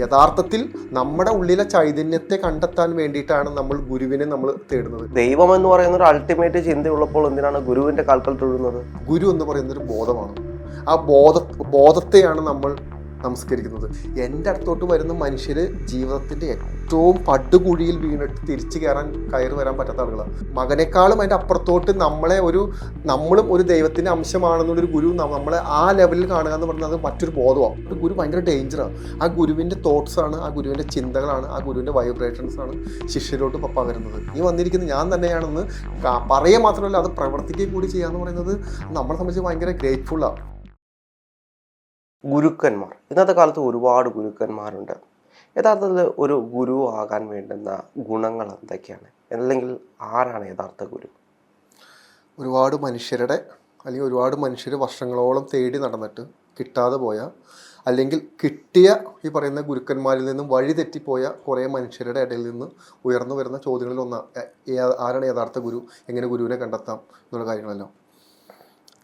യഥാർത്ഥത്തിൽ നമ്മുടെ ഉള്ളിലെ ചൈതന്യത്തെ കണ്ടെത്താൻ വേണ്ടിയിട്ടാണ് നമ്മൾ ഗുരുവിനെ നമ്മൾ തേടുന്നത്. ദൈവം എന്ന് പറയുന്ന ഒരു അൾട്ടിമേറ്റ് ചിന്തയുള്ളപ്പോൾ എന്തിനാണ് ഗുരുവിന്റെ കാൽക്കൽ തൊഴുന്നത്? ഗുരു എന്ന് പറയുന്ന ഒരു ബോധമാണ്. ആ ബോധ ബോധത്തെയാണ് നമ്മൾ നമസ്കരിക്കുന്നത് എന്റെ അടുത്തോട്ട് വരുന്ന മനുഷ്യർ ജീവിതത്തിന്റെ ഏറ്റവും പടുകുഴിയിൽ വീണിട്ട് തിരിച്ചു കയറാൻ കയറി വരാൻ പറ്റാത്ത ആളുകളാണ്. മകനേക്കാളും അതിന്റെ അപ്പുറത്തോട്ട് നമ്മളെ ഒരു നമ്മളും ഒരു ദൈവത്തിന്റെ അംശമാണെന്നുള്ളൊരു ഗുരു നമ്മളെ ആ ലെവലിൽ കാണുക എന്ന് പറഞ്ഞാൽ അത് മറ്റൊരു ബോധമാണ്. ഒരു ഗുരു ഭയങ്കര ഡേഞ്ചറാണ് ആ ഗുരുവിന്റെ തോട്ട്സാണ് ആ ഗുരുവിന്റെ ചിന്തകളാണ് ആ ഗുരുവിന്റെ വൈബ്രേഷൻസ് ആണ് ശിഷ്യരോട്ട് പകരുന്നത്. ഈ വന്നിരിക്കുന്നത് ഞാൻ തന്നെയാണെന്ന് പറയുക മാത്രമല്ല അത് പ്രവർത്തിക്കുകയും കൂടി ചെയ്യുക എന്ന് പറയുന്നത് നമ്മളെ സംബന്ധിച്ച് ഭയങ്കര ഗ്രേറ്റ്ഫുള്ളാണ്. ഗുരുക്കന്മാർ. ഇന്നത്തെ കാലത്ത് ഒരുപാട് ഗുരുക്കന്മാരുണ്ട്. യഥാർത്ഥത്തിൽ ഒരു ഗുരു ആകാൻ വേണ്ടുന്ന ഗുണങ്ങൾ എന്തൊക്കെയാണ്? അല്ലെങ്കിൽ ആരാണ് യഥാർത്ഥ ഗുരു? ഒരുപാട് മനുഷ്യരുടെ അല്ലെങ്കിൽ ഒരുപാട് മനുഷ്യർ വർഷങ്ങളോളം തേടി നടന്നിട്ട് കിട്ടാതെ പോയ അല്ലെങ്കിൽ കിട്ടിയ ഈ പറയുന്ന ഗുരുക്കന്മാരിൽ നിന്നും വഴി തെറ്റിപ്പോയ കുറേ മനുഷ്യരുടെ ഇടയിൽ നിന്ന് ഉയർന്നു വരുന്ന ചോദ്യങ്ങളിൽ ഒന്ന് ആരാണ് യഥാർത്ഥ ഗുരു? എങ്ങനെ ഗുരുവിനെ കണ്ടെത്താം? എന്നുള്ള കാര്യങ്ങളെല്ലാം.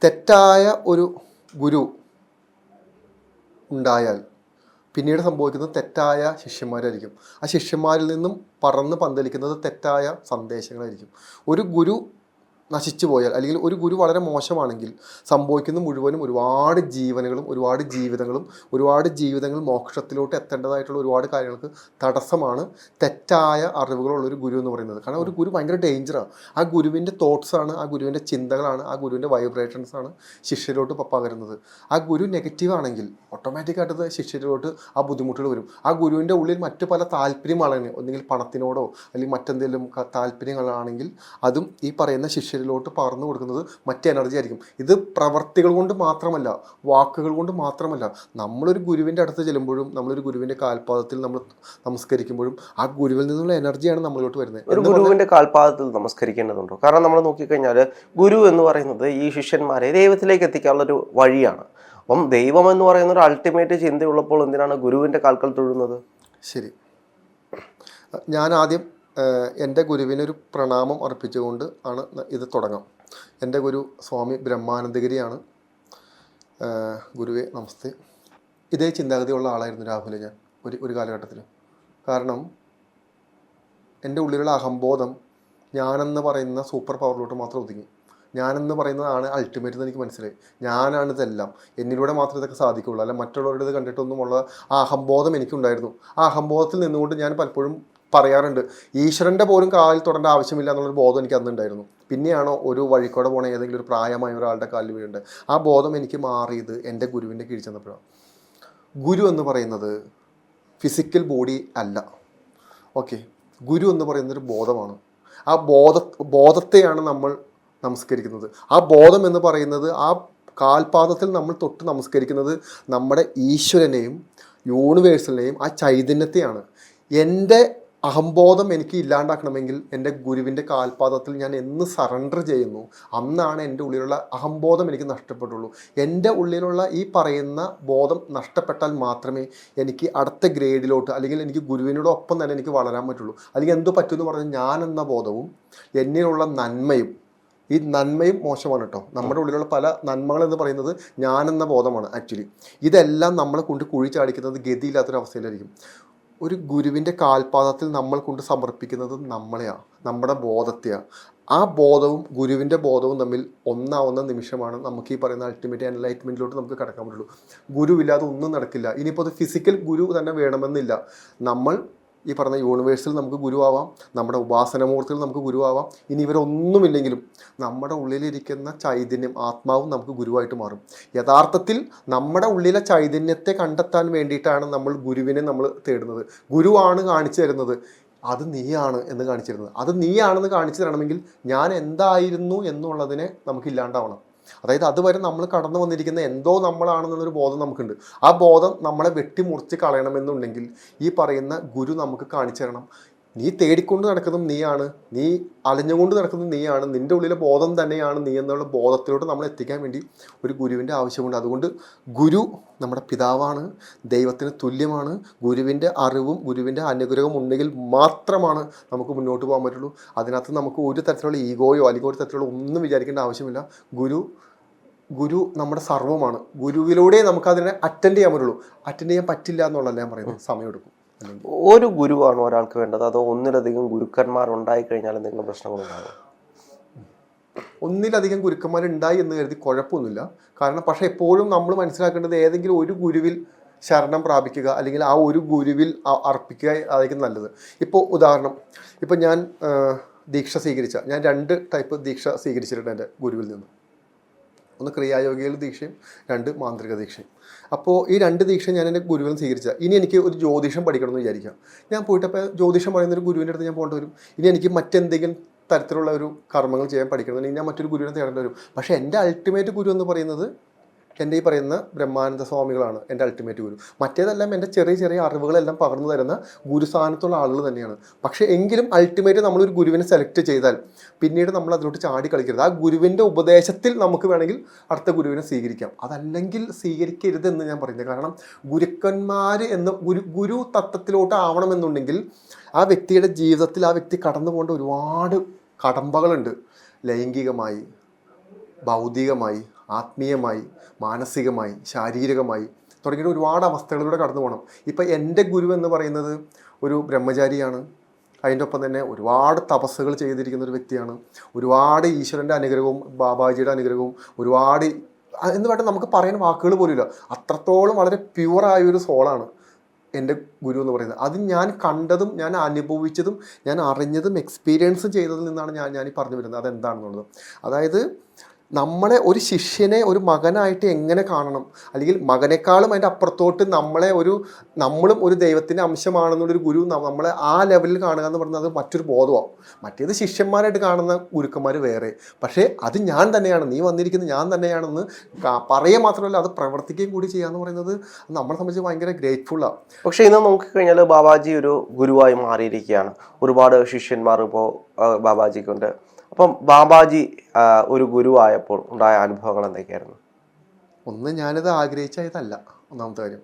തെറ്റായ ഒരു ഗുരു ഉണ്ടായാൽ പിന്നീട് സംഭവിക്കുന്നത് തെറ്റായ ശിഷ്യന്മാരായിരിക്കും. ആ ശിഷ്യന്മാരിൽ നിന്നും പറന്ന് പന്തലിക്കുന്നത് തെറ്റായ സന്ദേശങ്ങളായിരിക്കും. ഒരു ഗുരു നശിച്ചു പോയാൽ അല്ലെങ്കിൽ ഒരു ഗുരു വളരെ മോശമാണെങ്കിൽ സംഭവിക്കുന്ന മുഴുവനും ഒരുപാട് ജീവനുകളും ഒരുപാട് ജീവിതങ്ങളും ഒരുപാട് ജീവിതങ്ങൾ മോക്ഷത്തിലോട്ട് എത്തേണ്ടതായിട്ടുള്ള ഒരുപാട് കാര്യങ്ങൾക്ക് തടസ്സമാണ് തെറ്റായ അറിവുകളുള്ള ഒരു ഗുരു എന്ന് പറയുന്നത്. കാരണം ഒരു ഗുരു ഭയങ്കര ഡേഞ്ചറാണ് ആ ഗുരുവിന്റെ തോട്ട്സാണ് ആ ഗുരുവിന്റെ ചിന്തകളാണ് ആ ഗുരുവിന്റെ വൈബ്രേഷൻസാണ് ഇപ്പം പകരുന്നത്. ആ ഗുരു നെഗറ്റീവ് ആണെങ്കിൽ ഓട്ടോമാറ്റിക്കായിട്ട് ശിഷ്യരിലോട്ട് ആ ബുദ്ധിമുട്ടുകൾ വരും. ആ ഗുരുവിന്റെ ഉള്ളിൽ മറ്റു പല താല്പര്യങ്ങളാണ് ഒന്നുകിൽ പണത്തിനോടോ അല്ലെങ്കിൽ മറ്റെന്തെങ്കിലും താല്പര്യങ്ങളാണെങ്കിൽ അതും ഈ പറയുന്ന ശിഷ്യരിലോട്ട് പകർന്നു കൊടുക്കുന്നത് മറ്റ് എനർജി ആയിരിക്കും. ഇത് പ്രവർത്തികൾ കൊണ്ട് മാത്രമല്ല വാക്കുകൾ കൊണ്ട് മാത്രമല്ല നമ്മളൊരു ഗുരുവിന്റെ അടുത്ത് ചെല്ലുമ്പോഴും നമ്മളൊരു ഗുരുവിന്റെ കാൽപാദത്തിൽ നമ്മൾ നമസ്കരിക്കുമ്പോഴും ആ ഗുരുവിൽ നിന്നുള്ള എനർജിയാണ് നമ്മളിലോട്ട് വരുന്നത്. ഒരു ഗുരുവിന്റെ കാൽപാദത്തിൽ നമസ്കരിക്കേണ്ടതുണ്ടോ? കാരണം നമ്മൾ നോക്കിക്കഴിഞ്ഞാൽ ഗുരു എന്ന് പറയുന്നത് ഈ ശിഷ്യന്മാരെ ദൈവത്തിലേക്ക് എത്തിക്കാനുള്ള ഒരു വഴിയാണ്. അപ്പം ദൈവം എന്ന് പറയുന്ന ഒരു അൾട്ടിമേറ്റ് ചിന്തയുള്ളപ്പോൾ എന്തിനാണ് ഗുരുവിന്റെ കാൽക്കൽ തൊഴുന്നത്? ശരി. ഞാൻ ആദ്യം എന്റെ ഗുരുവിനൊരു പ്രണാമം അർപ്പിച്ചുകൊണ്ട് ആണ് ഇത് തുടങ്ങാം. എന്റെ ഗുരു സ്വാമി ബ്രഹ്മാനന്ദഗിരിയാണ്. ഗുരുവേ ഗുരുവെ നമസ്തേ. ഇതേ ചിന്താഗതിയുള്ള ആളായിരുന്നു രാഹുൽ ഞാൻ ഒരു ഒരു കാലഘട്ടത്തിൽ. കാരണം എന്റെ ഉള്ളിലുള്ള അഹംബോധം ഞാനെന്ന് പറയുന്ന സൂപ്പർ പവറിലോട്ട് മാത്രം ഒതുങ്ങി. ഞാനെന്ന് പറയുന്നതാണ് അൾട്ടിമേറ്റ് എന്ന് എനിക്ക് മനസ്സിലായി. ഞാനാണ് ഇതെല്ലാം. എന്നിലൂടെ മാത്രമേ ഇതൊക്കെ സാധിക്കുകയുള്ളൂ. അല്ല മറ്റുള്ളവരുടെ ഇത് കണ്ടിട്ടൊന്നുമുള്ള ആ അഹംബോധം എനിക്കുണ്ടായിരുന്നു. ആ അഹംബോധത്തിൽ നിന്നുകൊണ്ട് ഞാൻ പലപ്പോഴും പറയാറുണ്ട്. ഈശ്വരന്റെ പോലും കാലിൽ തൊടേണ്ട ആവശ്യമില്ല എന്നുള്ളൊരു ബോധം എനിക്ക് അന്നുണ്ടായിരുന്നു. പിന്നെയാണോ ഒരു വഴിക്കൂടെ പോണ ഏതെങ്കിലും ഒരു പ്രായമായ ഒരാളുടെ കാലിൽ വീഴുണ്ട്. ആ ബോധം എനിക്ക് മാറിയത് എന്റെ ഗുരുവിന്റെ കീഴിൽ ചെന്നപ്പോഴാണ്. ഗുരു എന്ന് പറയുന്നത് ഫിസിക്കൽ ബോഡി അല്ല. ഓക്കെ ഗുരു എന്ന് പറയുന്നൊരു ബോധമാണ്. ആ ബോധ ബോധത്തെയാണ് നമ്മൾ നമസ്കരിക്കുന്നത്. ആ ബോധം എന്ന് പറയുന്നത് ആ കാൽപാദത്തിൽ നമ്മൾ തൊട്ട് നമസ്കരിക്കുന്നത് നമ്മുടെ ഈശ്വരനെയും യൂണിവേഴ്സലിനെയും ആ ചൈതന്യത്തെയാണ്. എന്റെ അഹംബോധം എനിക്ക് ഇല്ലാണ്ടാക്കണമെങ്കിൽ എന്റെ ഗുരുവിന്റെ കാൽപാദത്തിൽ ഞാൻ എന്ന് സറണ്ടർ ചെയ്യുന്നു അന്നാണ് എന്റെ ഉള്ളിലുള്ള അഹംബോധം എനിക്ക് നഷ്ടപ്പെട്ടുള്ളൂ. എന്റെ ഉള്ളിലുള്ള ഈ പറയുന്ന ബോധം നഷ്ടപ്പെട്ടാൽ മാത്രമേ എനിക്ക് അടുത്ത ഗ്രേഡിലോട്ട് അല്ലെങ്കിൽ എനിക്ക് ഗുരുവിനോടൊപ്പം തന്നെ എനിക്ക് വളരാൻ പറ്റുള്ളൂ. അല്ലെങ്കിൽ എന്തോ പറ്റുമെന്ന് പറഞ്ഞാൽ ഞാൻ എന്ന ബോധവും എന്നിലുള്ള നന്മയും ഈ നന്മയും മോശമാണ് കേട്ടോ നമ്മുടെ ഉള്ളിലുള്ള പല നന്മകൾ എന്ന് പറയുന്നത് ഞാനെന്ന ബോധമാണ് ആക്ച്വലി. ഇതെല്ലാം നമ്മളെ കൊണ്ട് കുഴി ചാടിക്കുന്നത് ഗതിയില്ലാത്തൊരു അവസ്ഥയിലായിരിക്കും ഒരു ഗുരുവിന്റെ കാൽപാദത്തിൽ നമ്മൾ കൊണ്ട് സമർപ്പിക്കുന്നത് നമ്മളെയാണ് നമ്മുടെ ബോധത്തെയാണ് ആ ബോധവും ഗുരുവിന്റെ ബോധവും തമ്മിൽ ഒന്നാവുന്ന നിമിഷമാണ് നമുക്ക് ഈ പറയുന്ന അൾട്ടിമേറ്റ് എൻലൈറ്റ്മെന്റിലോട്ട് നമുക്ക് കടക്കാൻ പറ്റുള്ളൂ. ഗുരുവില്ലാതെ ഒന്നും നടക്കില്ല. ഇനിയിപ്പോൾ അത് ഫിസിക്കൽ ഗുരു തന്നെ വേണമെന്നില്ല. നമ്മൾ ഈ പറഞ്ഞ യൂണിവേഴ്സിൽ നമുക്ക് ഗുരുവാവാം നമ്മുടെ ഉപാസനമൂർത്തിയിൽ നമുക്ക് ഗുരുവാവാം. ഇനി ഇവരൊന്നുമില്ലെങ്കിലും നമ്മുടെ ഉള്ളിലിരിക്കുന്ന ചൈതന്യം ആത്മാവും നമുക്ക് ഗുരുവായിട്ട് മാറും. യഥാർത്ഥത്തിൽ നമ്മുടെ ഉള്ളിലെ ചൈതന്യത്തെ കണ്ടെത്താൻ വേണ്ടിയിട്ടാണ് നമ്മൾ ഗുരുവിനെ നമ്മൾ തേടുന്നത്. ഗുരുവാണ് കാണിച്ചു തരുന്നത്. അത് നീയാണ് എന്ന് കാണിച്ചിരുന്നത് അത് നീയാണെന്ന് കാണിച്ചു തരണമെങ്കിൽ ഞാൻ എന്തായിരുന്നു എന്നുള്ളതിനെ നമുക്ക് ഇല്ലാണ്ടാവണം. അതായത് അതുവരെ നമ്മൾ കടന്നു വന്നിരിക്കുന്ന എന്തോ നമ്മളാണെന്നുള്ളൊരു ബോധം നമുക്കുണ്ട്. ആ ബോധം നമ്മളെ വെട്ടിമുറിച്ച് കളയണമെന്നുണ്ടെങ്കിൽ ഈ പറയുന്ന ഗുരു നമുക്ക് കാണിച്ചു തരണം. നീ തേടിക്കൊണ്ട് നടക്കുന്നതും നീയാണ്. നീ അലഞ്ഞുകൊണ്ട് നടക്കുന്നതും നീയാണ്. നിന്റെ ഉള്ളിലെ ബോധം തന്നെയാണ് നീ എന്നുള്ള ബോധത്തിലോട്ട് നമ്മൾ എത്തിക്കാൻ വേണ്ടി ഒരു ഗുരുവിന്റെ ആവശ്യമുണ്ട്. അതുകൊണ്ട് ഗുരു നമ്മുടെ പിതാവാണ്. ദൈവത്തിന് തുല്യമാണ്. ഗുരുവിന്റെ അറിവും ഗുരുവിന്റെ അനുഗ്രഹവും ഉണ്ടെങ്കിൽ മാത്രമാണ് നമുക്ക് മുന്നോട്ട് പോകാൻ പറ്റുള്ളൂ. അതിനകത്ത് നമുക്ക് ഒരു തരത്തിലുള്ള ഈഗോയോ അല്ലെങ്കിൽ ഒരു തരത്തിലുള്ള ഒന്നും വിചാരിക്കേണ്ട ആവശ്യമില്ല. ഗുരു ഗുരു നമ്മുടെ സർവമാണ് ഗുരുവിലൂടെ നമുക്ക് അതിനെ അറ്റൻഡ് ചെയ്യാൻ പറ്റുള്ളൂ. അറ്റൻഡ് ചെയ്യാൻ പറ്റില്ല എന്നുള്ളതല്ല ഞാൻ പറയുന്നത്. സമയമെടുക്കും ഒരു ഗുരുവാണ് ഒരാൾക്ക് വേണ്ടത്. അതോ ഒന്നിലധികം ഗുരുക്കന്മാർ ഉണ്ടായി കഴിഞ്ഞാൽ എന്തെങ്കിലും പ്രശ്നങ്ങളുണ്ടാകും ഒന്നിലധികം ഗുരുക്കന്മാർ ഉണ്ടായി എന്ന് കരുതി കുഴപ്പമൊന്നുമില്ല. കാരണം പക്ഷേ എപ്പോഴും നമ്മൾ മനസ്സിലാക്കേണ്ടത് ഏതെങ്കിലും ഒരു ഗുരുവിൽ ശരണം പ്രാപിക്കുക അല്ലെങ്കിൽ ആ ഒരു ഗുരുവിൽ അർപ്പിക്കുക അതായിരിക്കും നല്ലത്. ഇപ്പോൾ ഉദാഹരണം ഇപ്പോൾ ഞാൻ ദീക്ഷ സ്വീകരിച്ച ഞാൻ രണ്ട് ടൈപ്പ് ദീക്ഷ സ്വീകരിച്ചിട്ടുണ്ട് എന്റെ ഗുരുവിൽ നിന്ന്. ഒന്ന് ക്രിയായോഗികളുടെ ദീക്ഷയും രണ്ട് മാന്ത്രിക ദീക്ഷയും. അപ്പോൾ ഈ രണ്ട് ദീക്ഷ ഞാൻ എന്റെ ഗുരുവിൽ സ്വീകരിച്ച. ഇനി എനിക്ക് ഒരു ജ്യോതിഷം പഠിക്കണമെന്ന് വിചാരിക്കാം ഞാൻ പോയിട്ടപ്പോൾ ജ്യോതിഷം പറയുന്ന ഒരു ഗുരുവിന്റെ അടുത്ത് ഞാൻ പോകേണ്ടി വരും. ഇനി എനിക്ക് മറ്റെന്തെങ്കിലും തരത്തിലുള്ള ഒരു കർമ്മങ്ങൾ ചെയ്യാൻ പഠിക്കണമെന്നുണ്ടെങ്കിൽ ഞാൻ മറ്റൊരു ഗുരുവിനെ തേടേണ്ടി വരും. പക്ഷേ എന്റെ അൾട്ടിമേറ്റ് ഗുരു എന്ന് പറയുന്നത് എന്റെ ഈ പറയുന്ന ബ്രഹ്മാനന്ദ സ്വാമികളാണ് എന്റെ അൾട്ടിമേറ്റ് ഗുരു മറ്റേതെല്ലാം എന്റെ ചെറിയ ചെറിയ അറിവുകളെല്ലാം പകർന്നു തരുന്ന ഗുരുസ്ഥാനത്തുള്ള ആളുകൾ തന്നെയാണ്. പക്ഷേ എങ്കിലും അൾട്ടിമേറ്റ് നമ്മളൊരു ഗുരുവിനെ സെലക്ട് ചെയ്താൽ പിന്നീട് നമ്മൾ അതിലോട്ട് ചാടി കളിക്കരുത്. ആ ഗുരുവിന്റെ ഉപദേശത്തിൽ നമുക്ക് വേണമെങ്കിൽ അടുത്ത ഗുരുവിനെ സ്വീകരിക്കാം. അതല്ലെങ്കിൽ സ്വീകരിക്കരുത് എന്ന് ഞാൻ പറയുന്നത്. കാരണം ഗുരുക്കന്മാർ എന്ന് ഗുരു ഗുരു തത്വത്തിലോട്ട് ആവണമെന്നുണ്ടെങ്കിൽ ആ വ്യക്തിയുടെ ജീവിതത്തിൽ ആ വ്യക്തി കടന്നു പോകേണ്ട ഒരുപാട് കടമ്പകളുണ്ട്. ലൈംഗികമായി ഭൗതികമായി ആത്മീയമായി മാനസികമായി ശാരീരികമായി തുടങ്ങിയ ഒരുപാട് അവസ്ഥകളിലൂടെ കടന്നു പോകണം. ഇപ്പം എന്റെ ഗുരു എന്ന് പറയുന്നത് ഒരു ബ്രഹ്മചാരിയാണ്. അതിന്റെ ഒപ്പം തന്നെ ഒരുപാട് തപസ്സുകൾ ചെയ്തിരിക്കുന്ന ഒരു വ്യക്തിയാണ്. ഒരുപാട് ഈശ്വരന്റെ അനുഗ്രഹവും ബാബാജിയുടെ അനുഗ്രഹവും ഒരുപാട് എന്ന് വേണ്ട നമുക്ക് പറയാൻ വാക്കുകൾ പോലുമില്ല അത്രത്തോളം വളരെ പ്യുവറായ ഒരു സോളാണ് എന്റെ ഗുരു എന്ന് പറയുന്നത്. അത് ഞാൻ കണ്ടതും ഞാൻ അനുഭവിച്ചതും ഞാൻ അറിഞ്ഞതും എക്സ്പീരിയൻസ് ചെയ്തതിൽ നിന്നാണ് ഞാൻ ഞാൻ ഈ പറഞ്ഞു വരുന്നത്. അതെന്താണെന്നുള്ളത്. അതായത് നമ്മളെ ഒരു ശിഷ്യനെ ഒരു മകനായിട്ട് എങ്ങനെ കാണണം? അല്ലെങ്കിൽ മകനേക്കാളും അതിന്റെ അപ്പുറത്തോട്ട് നമ്മളെ ഒരു നമ്മളും ഒരു ദൈവത്തിന്റെ അംശമാണെന്നുള്ളൊരു ഗുരു നമ്മളെ ആ ലെവലിൽ കാണുക എന്ന് പറഞ്ഞാൽ അത് മറ്റൊരു ബോധമാവും. മറ്റേത് ശിഷ്യന്മാരായിട്ട് കാണുന്ന ഗുരുക്കന്മാർ വേറെ. പക്ഷേ അത് ഞാൻ തന്നെയാണ്. നീ വന്നിരിക്കുന്നത് ഞാൻ തന്നെയാണെന്ന് പറയുക മാത്രമല്ല അത് പ്രവർത്തിക്കുകയും കൂടി ചെയ്യുക എന്ന് പറയുന്നത് നമ്മളെ സംബന്ധിച്ച് ഭയങ്കര ഗ്രേറ്റ്ഫുള്ളാണ് പക്ഷേ ഇന്ന് നോക്കിക്കഴിഞ്ഞാൽ ബാബാജി ഒരു ഗുരുവായി മാറിയിരിക്കുകയാണ്. ഒരുപാട് ശിഷ്യന്മാർ ഇപ്പോൾ ബാബാജിക്കുണ്ട്. അപ്പം ബാബാജി ഒരു ഗുരുവായപ്പോൾ ഉണ്ടായ അനുഭവങ്ങൾ എന്തൊക്കെയായിരുന്നു? ഒന്ന് ഞാനിത് ആഗ്രഹിച്ചതല്ല ഒന്നാമത്തെ കാര്യം.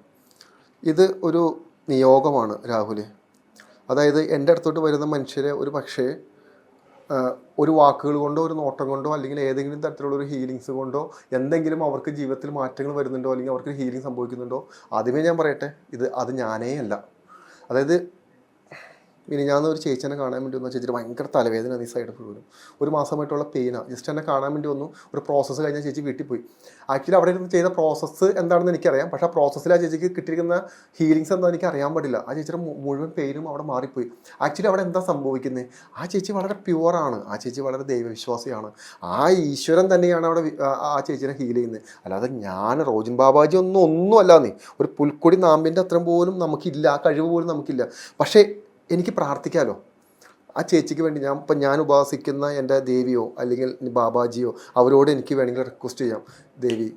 ഇത് ഒരു നിയോഗമാണ് രാഹുൽ അതായത് എന്റെ അടുത്തോട്ട് വരുന്ന മനുഷ്യരെ ഒരു പക്ഷേ ഒരു വാക്കുകൾ കൊണ്ടോ ഒരു നോട്ടം കൊണ്ടോ അല്ലെങ്കിൽ ഏതെങ്കിലും തരത്തിലുള്ള ഒരു ഹീലിങ്സ് കൊണ്ടോ എന്തെങ്കിലും അവർക്ക് ജീവിതത്തിൽ മാറ്റങ്ങൾ വരുന്നുണ്ടോ അല്ലെങ്കിൽ അവർക്ക് ഹീലിംഗ് സംഭവിക്കുന്നുണ്ടോ ആദ്യമേ ഞാൻ പറയട്ടെ ഇത് അത് ഞാനേ അല്ല അതായത് ഇനി ഞാൻ ഒരു ചേച്ചിനെ കാണാൻ വേണ്ടി വന്നു ചേച്ചിയുടെ ഭയങ്കര തലവേദന ഈ സൈഡ് പോലും ഒരു മാസമായിട്ടുള്ള പെയിനാണ് ജസ്റ്റ് എന്നെ കാണാൻ വേണ്ടി വന്നു. ഒരു പ്രോസസ്സ് കഴിഞ്ഞാൽ ചേച്ചി വീട്ടിൽ പോയി ആക്ച്വലി അവിടെ ഇരുന്ന് ചെയ്ത പ്രോസസ്സ് എന്താണെന്ന് എനിക്കറിയാം. പക്ഷേ ആ പ്രോസസ്സിൽ ആ ചേച്ചിക്ക് കിട്ടിയിരിക്കുന്ന ഹീലിങ്സ് എന്താ എനിക്ക് അറിയാൻ പാടില്ല. ആ ചേച്ചിയുടെ മുഴുവൻ പെയിനും അവിടെ മാറിപ്പോയി. ആക്ച്വലി അവിടെ എന്താ സംഭവിക്കുന്നത് ആ ചേച്ചി വളരെ പ്യുവറാണ് ആ ചേച്ചി വളരെ ദൈവവിശ്വാസിയാണ്. ആ ഈശ്വരൻ തന്നെയാണ് അവിടെ ആ ചേച്ചിനെ ഹീൽ ചെയ്യുന്നത് അല്ലാതെ ഞാൻ റോജിൻ ബാബാജി ഒന്നും ഒന്നും അല്ലാന്നേ ഒരു പുൽക്കൊടി നാമ്പിന്റെ അത്രയും പോലും നമുക്കില്ല. ആ കഴിവ് പോലും നമുക്കില്ല. പക്ഷേ എനിക്ക് പ്രാർത്ഥിക്കാമല്ലോ ആ ചേച്ചിക്ക് വേണ്ടി ഞാൻ ഇപ്പം ഞാൻ ഉപാസിക്കുന്ന എന്റെ ദേവിയോ അല്ലെങ്കിൽ ബാബാജിയോ അവരോട് എനിക്ക് വേണമെങ്കിൽ റിക്വസ്റ്റ് ചെയ്യാം. ദേവി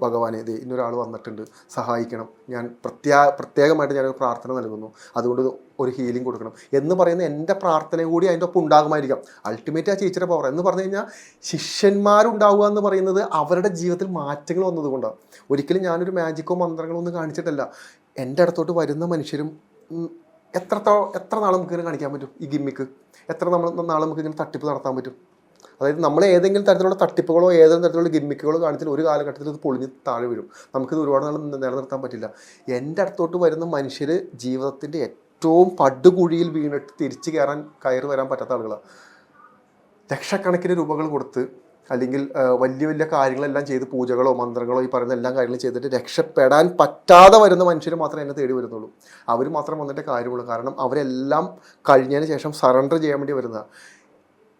ഭഗവാനെ ദേ ഇന്നൊരാൾ വന്നിട്ടുണ്ട്. സഹായിക്കണം. ഞാൻ പ്രത്യേക പ്രത്യേകമായിട്ട് ഞാനൊരു പ്രാർത്ഥന നൽകുന്നു. അതുകൊണ്ട് ഒരു ഹീലിംഗ് കൊടുക്കണം. എന്ന് പറയുന്ന എന്റെ പ്രാർത്ഥന കൂടി അതിന്റെ ഒപ്പം ഉണ്ടാകുമായിരിക്കാം. അൾട്ടിമേറ്റ് ആ ചേച്ചിയുടെ പവർ എന്ന് പറഞ്ഞു കഴിഞ്ഞാൽ ശിഷ്യന്മാരുണ്ടാവുക എന്ന് പറയുന്നത് അവരുടെ ജീവിതത്തിൽ മാറ്റങ്ങൾ വന്നതുകൊണ്ടാണ്. ഒരിക്കലും ഞാനൊരു മാജിക്കോ മന്ത്രങ്ങളോ ഒന്നും കാണിച്ചിട്ടല്ല. എന്റെ അടുത്തോട്ട് വരുന്ന മനുഷ്യരും എത്രത്തോ എത്ര നാൾ നമുക്ക് ഇങ്ങനെ കാണിക്കാൻ പറ്റും ഈ ഗിമ്മിക്ക്? എത്ര നമ്മൾ നാൾ നമുക്ക് ഇങ്ങനെ തട്ടിപ്പ് നടത്താൻ പറ്റും? അതായത് നമ്മൾ ഏതെങ്കിലും തരത്തിലുള്ള തട്ടിപ്പുകളോ ഏതെങ്കിലും തരത്തിലുള്ള ഗിമ്മിക്കുകളോ കാണിച്ചാൽ ഒരു കാലഘട്ടത്തിൽ ഇത് പൊളിഞ്ഞ് താഴെ വീഴും. നമുക്കിത് ഒരുപാട് നാൾ നിലനിർത്താൻ പറ്റില്ല. എന്റെ അടുത്തോട്ട് വരുന്ന മനുഷ്യർ ജീവിതത്തിന്റെ ഏറ്റവും പടുകുഴിയിൽ വീണിട്ട് തിരിച്ചു കയറാൻ കയറി വരാൻ പറ്റാത്ത ആളുകളാണ് ലക്ഷക്കണക്കിന് രൂപകൾ കൊടുത്ത് അല്ലെങ്കിൽ വലിയ വലിയ കാര്യങ്ങളെല്ലാം ചെയ്ത് പൂജകളോ മന്ത്രങ്ങളോ ഈ പറയുന്ന എല്ലാ കാര്യങ്ങളും ചെയ്തിട്ട് രക്ഷപ്പെടാൻ പറ്റാതെ വരുന്ന മനുഷ്യർ മാത്രമേ എന്നെ തേടി വരുന്നുള്ളൂ. അവർ മാത്രം വന്നിട്ട് കാര്യമുള്ളൂ. കാരണം അവരെല്ലാം കഴിഞ്ഞതിന് ശേഷം സറണ്ടർ ചെയ്യാൻ വേണ്ടി വരുന്ന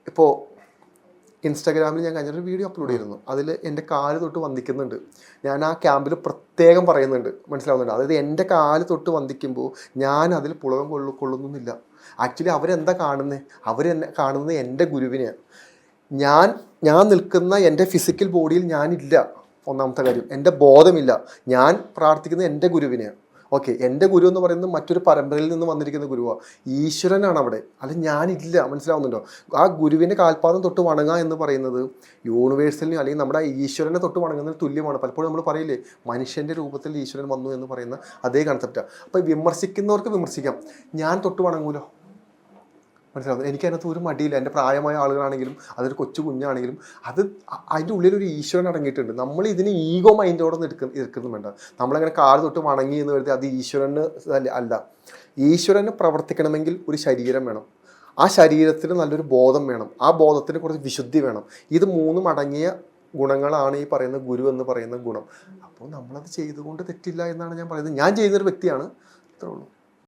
ഇപ്പോൾ ഇൻസ്റ്റാഗ്രാമിൽ ഞാൻ കഴിഞ്ഞൊരു വീഡിയോ അപ്ലോഡ് ചെയ്തിരുന്നു. അതിൽ എന്റെ കാൽ തൊട്ട് വന്ദിക്കുന്നുണ്ട്. ഞാൻ ആ ക്യാമ്പിൽ പ്രത്യേകം പറയുന്നുണ്ട്. മനസ്സിലാവുന്നുണ്ട്? അതായത് എന്റെ കാൽ തൊട്ട് വന്ദിക്കുമ്പോൾ ഞാൻ അതിൽ പുളകം കൊള്ളു കൊള്ളുന്നില്ല ആക്ച്വലി അവരെന്താ കാണുന്നത് അവരെന്നെ കാണുന്നത് എന്റെ ഗുരുവിനെയാണ് ഞാൻ ഞാൻ നിൽക്കുന്ന എന്റെ ഫിസിക്കൽ ബോഡിയിൽ ഞാനില്ല. ഒന്നാമത്തെ കാര്യം. എന്റെ ബോധമില്ല. ഞാൻ പ്രാർത്ഥിക്കുന്നത് എന്റെ ഗുരുവിനെയാണ് ഓക്കെ എന്റെ ഗുരു എന്ന് പറയുന്നത് മറ്റൊരു പരമ്പരയിൽ നിന്ന് വന്നിരിക്കുന്ന ഗുരുവാണ് ഈശ്വരനാണ് അവിടെ. അല്ല ഞാനില്ല. മനസ്സിലാവുന്നുണ്ടോ? ആ ഗുരുവിന്റെ കാൽപാദം തൊട്ട് വണങ്ങുക എന്ന് പറയുന്നത് യൂണിവേഴ്സലിന് അല്ലെങ്കിൽ നമ്മുടെ ഈശ്വരനെ തൊട്ട് വണങ്ങുന്നതിന് തുല്യമാണ്. പലപ്പോഴും നമ്മൾ പറയില്ലേ മനുഷ്യന്റെ രൂപത്തിൽ ഈശ്വരൻ വന്നു എന്ന് പറയുന്ന അതേ കൺസെപ്റ്റാണ് അപ്പോൾ വിമർശിക്കുന്നവർക്ക് വിമർശിക്കാം. ഞാൻ തൊട്ട് വണങ്ങൂലോ? മനസ്സിലാവുന്നത്? എനിക്കതിനകത്ത് ഒരു മടിയില്ല. എന്റെ പ്രായമായ ആളുകളാണെങ്കിലും അതൊരു കൊച്ചു കുഞ്ഞാണെങ്കിലും അത് അതിന്റെ ഉള്ളിൽ ഒരു ഈശ്വരൻ അടങ്ങിയിട്ടുണ്ട്. നമ്മൾ ഇതിന് ഈഗോ മൈൻഡോടെ എടുക്കുന്ന എടുക്കുന്നു വേണ്ട. നമ്മളങ്ങനെ കാൽ തൊട്ട് വണങ്ങി എന്ന് കരുതി അത് ഈശ്വരന് അല്ല- അല്ല. ഈശ്വരന് പ്രവർത്തിക്കണമെങ്കിൽ ഒരു ശരീരം വേണം. ആ ശരീരത്തിന് നല്ലൊരു ബോധം വേണം. ആ ബോധത്തിന് കുറച്ച് വിശുദ്ധി വേണം. ഇത് മൂന്നും അടങ്ങിയ ഗുണങ്ങളാണ് ഈ പറയുന്ന ഗുരു എന്ന് പറയുന്ന ഗുണം. അപ്പോൾ നമ്മളത് ചെയ്തുകൊണ്ട് തെറ്റില്ല എന്നാണ് ഞാൻ പറയുന്നത്. ഞാൻ ചെയ്യുന്നൊരു വ്യക്തിയാണ്. അത്രേ ഉള്ളൂ.